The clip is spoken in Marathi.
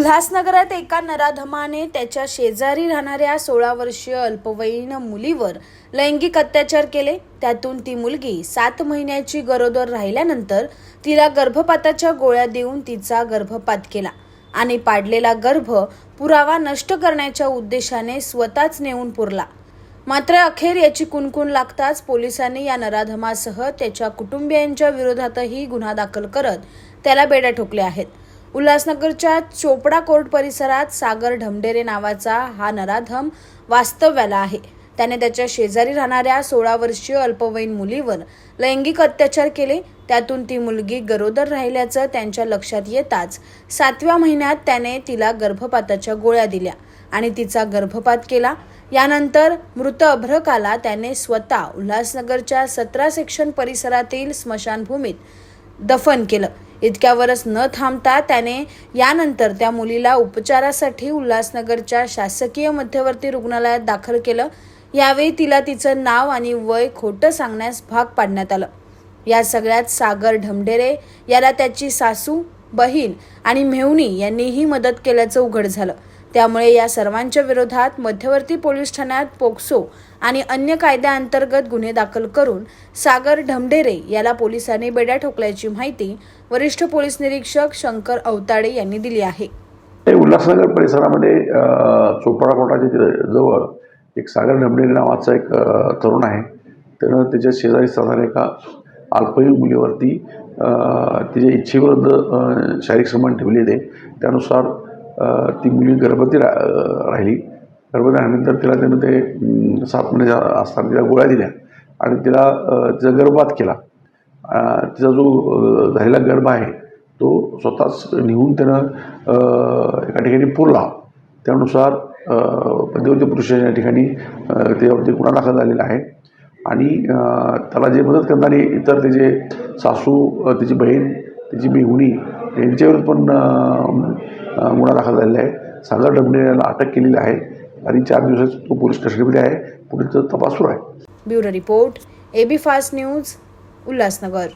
उल्हासनगरात एका नराधमाने त्याच्या शेजारी राहणाऱ्या सोळा वर्षीय अल्पवयीन मुलीवर लैंगिक अत्याचार केले. त्यातून ती मुलगी सात महिन्याची गरोदर राहिल्यानंतर तिला गर्भपाताच्या गोळ्या देऊन तिचा गर्भपात केला आणि पाडलेला गर्भ पुरावा नष्ट करण्याच्या उद्देशाने स्वतःच नेऊन पुरला. मात्र अखेर याची कुणकुण लागताच पोलिसांनी या नराधमासह त्याच्या कुटुंबियांच्या विरोधातही गुन्हा दाखल करत त्याला बेड्या ठोकल्या आहेत. उल्हासनगरच्या चोपडा कोर्ट परिसरात सागर ढमडेरे नावाचा हा नराधम वास्तव्याला आहे. त्याने त्याच्या शेजारी राहणाऱ्या सोळा वर्षीय अल्पवयीन मुलीवर लैंगिक अत्याचार केले. त्यातून ती मुलगी गरोदर राहिल्याचं त्यांच्या लक्षात येताच सातव्या महिन्यात त्याने तिला गर्भपाताच्या गोळ्या दिल्या आणि तिचा गर्भपात केला. यानंतर मृत अभ्रकाला त्याने स्वतः उल्हासनगरच्या सतरा सेक्शन परिसरातील स्मशानभूमीत दफन केलं. इतक्यावरच न थांबता त्याने यानंतर त्या मुलीला उपचारासाठी उल्हासनगरच्या शासकीय मध्यवर्ती रुग्णालयात दाखल केलं. यावेळी तिला तिचं नाव आणि वय खोटं सांगण्यास भाग पाडण्यात आलं. या सगळ्यात सागर ढमढेरे याला त्याची सासू बहीण आणि मेहुणी यांनीही मदत केल्याचं उघड झालं. त्यामुळे या सर्वांच्या विरोधात मध्यवर्ती पोलीस ठाण्यात पोक्सो आणि अन्य कायद्याअंतर्गत गुन्हे दाखल करून सागर ढमढेरे याला पोलिसांनी बेड्या ठोकल्याची माहिती वरिष्ठ पोलीस निरीक्षक शंकर अवताडे यांनी दिली आहे. ते उल्हासनगर परिसरामध्ये चोपडा कोटाच्या ज- जवळ एक सागर ढमडेरे नावाचा एक तरुण आहे. त्यानं त्याच्या शेजारी साधारण एका अल्पवयीन मुलीवरती तिच्या इच्छेविरुद्ध शारीरिक श्रमण ठेवलेले. त्यानुसार ती मुलगी गर्भवती रा राहिली. गर्भवती राहिल्यानंतर तिला त्यानं ते सात महिने असताना तिला गोळ्या दिल्या आणि तिला तिचा गर्भपात केला. तिचा जो झालेला गर्भ आहे तो स्वतःच लिहून त्यानं एका ठिकाणी पुरला. त्यानुसार अ, मध्यवर्ती पुरुष या ठिकाणी त्यावरती त्याच्यावरती गुन्हा दाखल झालेला आहे. आणि त्याला जे मदत करणारे इतर त्याचे सासू त्याची बहीण त्याची मेहुणी यांच्यावर पण गुन्हा दाखल झालेला आहे. सागर डबणे याला अटक केलेली आहे. आणि चार दिवसात तो पोलीस कस्टडीमध्ये आहे. पुढे तपास सुरू आहे. Bureau report AB fast news Ulhasnagar.